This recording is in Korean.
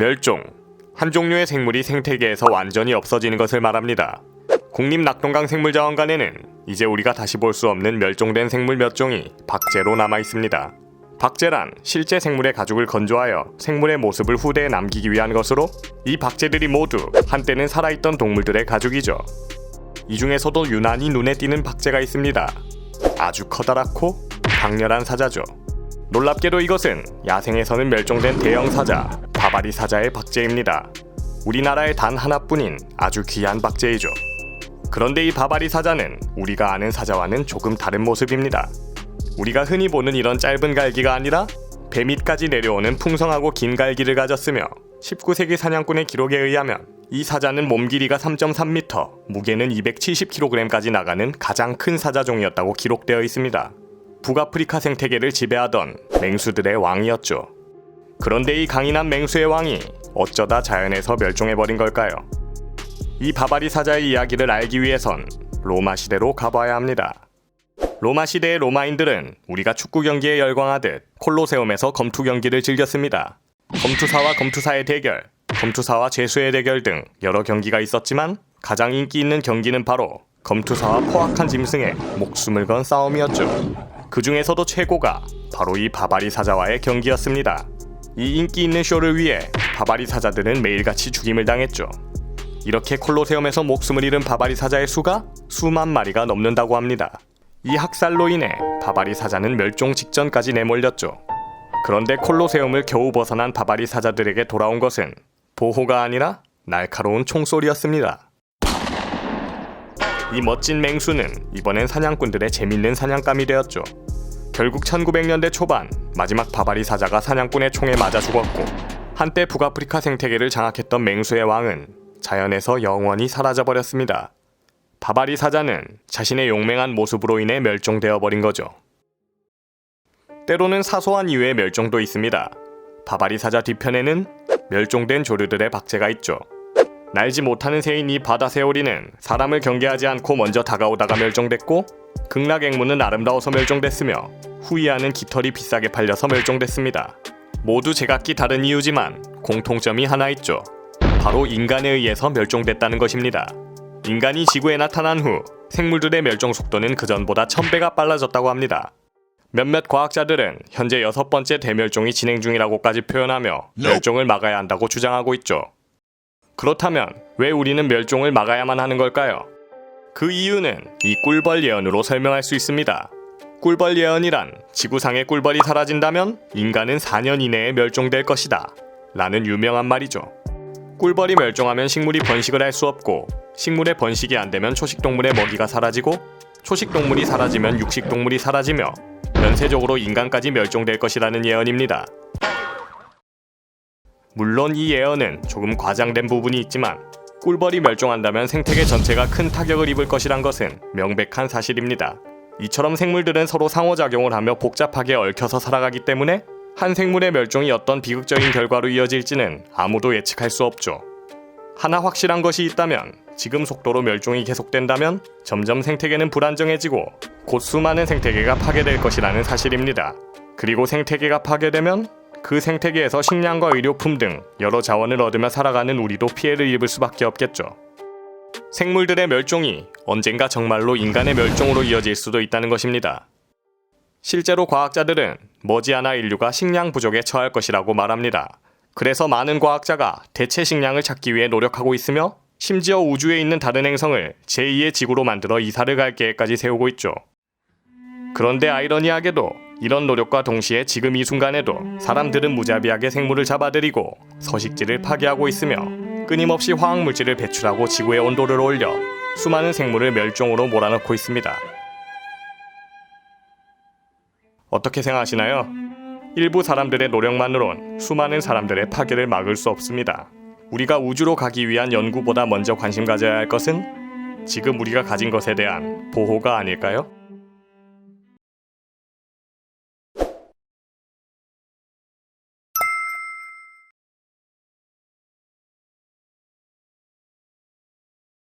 멸종. 한 종류의 생물이 생태계에서 완전히 없어지는 것을 말합니다. 국립낙동강 생물자원관에는 이제 우리가 다시 볼 수 없는 멸종된 생물 몇 종이 박제로 남아 있습니다. 박제란 실제 생물의 가죽을 건조하여 생물의 모습을 후대에 남기기 위한 것으로 이 박제들이 모두 한때는 살아있던 동물들의 가죽이죠. 이 중에서도 유난히 눈에 띄는 박제가 있습니다. 아주 커다랗고 강렬한 사자죠. 놀랍게도 이것은 야생에서는 멸종된 대형 사자, 바바리 사자의 박제입니다. 우리나라에 단 하나뿐인 아주 귀한 박제이죠. 그런데 이 바바리 사자는 우리가 아는 사자와는 조금 다른 모습입니다. 우리가 흔히 보는 이런 짧은 갈기가 아니라 배 밑까지 내려오는 풍성하고 긴 갈기를 가졌으며 19세기 사냥꾼의 기록에 의하면 이 사자는 몸 길이가 3.3m, 무게는 270kg까지 나가는 가장 큰 사자종이었다고 기록되어 있습니다. 북아프리카 생태계를 지배하던 맹수들의 왕이었죠. 그런데 이 강인한 맹수의 왕이 어쩌다 자연에서 멸종해버린 걸까요? 이 바바리 사자의 이야기를 알기 위해선 로마 시대로 가봐야 합니다. 로마 시대의 로마인들은 우리가 축구 경기에 열광하듯 콜로세움에서 검투 경기를 즐겼습니다. 검투사와 검투사의 대결, 검투사와 죄수의 대결 등 여러 경기가 있었지만 가장 인기 있는 경기는 바로 검투사와 포악한 짐승의 목숨을 건 싸움이었죠. 그 중에서도 최고가 바로 이 바바리 사자와의 경기였습니다. 이 인기 있는 쇼를 위해 바바리 사자들은 매일같이 죽임을 당했죠. 이렇게 콜로세움에서 목숨을 잃은 바바리 사자의 수가 수만 마리가 넘는다고 합니다. 이 학살로 인해 바바리 사자는 멸종 직전까지 내몰렸죠. 그런데 콜로세움을 겨우 벗어난 바바리 사자들에게 돌아온 것은 보호가 아니라 날카로운 총소리였습니다. 이 멋진 맹수는 이번엔 사냥꾼들의 재밌는 사냥감이 되었죠. 결국 1900년대 초반 마지막 바바리 사자가 사냥꾼의 총에 맞아 죽었고 한때 북아프리카 생태계를 장악했던 맹수의 왕은 자연에서 영원히 사라져 버렸습니다. 바바리 사자는 자신의 용맹한 모습으로 인해 멸종되어 버린 거죠. 때로는 사소한 이유의 멸종도 있습니다. 바바리 사자 뒤편에는 멸종된 조류들의 박제가 있죠. 날지 못하는 새인 이 바다 새오리는 사람을 경계하지 않고 먼저 다가오다가 멸종됐고 극락 앵무는 아름다워서 멸종됐으며 후이아는 깃털이 비싸게 팔려서 멸종됐습니다. 모두 제각기 다른 이유지만 공통점이 하나 있죠. 바로 인간에 의해서 멸종됐다는 것입니다. 인간이 지구에 나타난 후 생물들의 멸종 속도는 그전보다 1000배가 빨라졌다고 합니다. 몇몇 과학자들은 현재 여섯 번째 대멸종이 진행 중이라고까지 표현하며 멸종을 막아야 한다고 주장하고 있죠. 그렇다면 왜 우리는 멸종을 막아야만 하는 걸까요? 그 이유는 이 꿀벌 예언으로 설명할 수 있습니다. 꿀벌 예언이란 지구상의 꿀벌이 사라진다면 인간은 4년 이내에 멸종될 것이다. 라는 유명한 말이죠. 꿀벌이 멸종하면 식물이 번식을 할 수 없고 식물의 번식이 안 되면 초식동물의 먹이가 사라지고 초식동물이 사라지면 육식동물이 사라지며 연쇄적으로 인간까지 멸종될 것이라는 예언입니다. 물론 이 예언은 조금 과장된 부분이 있지만 꿀벌이 멸종한다면 생태계 전체가 큰 타격을 입을 것이란 것은 명백한 사실입니다. 이처럼 생물들은 서로 상호작용을 하며 복잡하게 얽혀서 살아가기 때문에 한 생물의 멸종이 어떤 비극적인 결과로 이어질지는 아무도 예측할 수 없죠. 하나 확실한 것이 있다면 지금 속도로 멸종이 계속된다면 점점 생태계는 불안정해지고 곧 수많은 생태계가 파괴될 것이라는 사실입니다. 그리고 생태계가 파괴되면 그 생태계에서 식량과 의료품 등 여러 자원을 얻으며 살아가는 우리도 피해를 입을 수밖에 없겠죠. 생물들의 멸종이 언젠가 정말로 인간의 멸종으로 이어질 수도 있다는 것입니다. 실제로 과학자들은 머지않아 인류가 식량 부족에 처할 것이라고 말합니다. 그래서 많은 과학자가 대체 식량을 찾기 위해 노력하고 있으며 심지어 우주에 있는 다른 행성을 제2의 지구로 만들어 이사를 갈 계획까지 세우고 있죠. 그런데 아이러니하게도 이런 노력과 동시에 지금 이 순간에도 사람들은 무자비하게 생물을 잡아들이고 서식지를 파괴하고 있으며 끊임없이 화학물질을 배출하고 지구의 온도를 올려 수많은 생물을 멸종으로 몰아넣고 있습니다. 어떻게 생각하시나요? 일부 사람들의 노력만으론 수많은 사람들의 파괴를 막을 수 없습니다. 우리가 우주로 가기 위한 연구보다 먼저 관심 가져야 할 것은 지금 우리가 가진 것에 대한 보호가 아닐까요?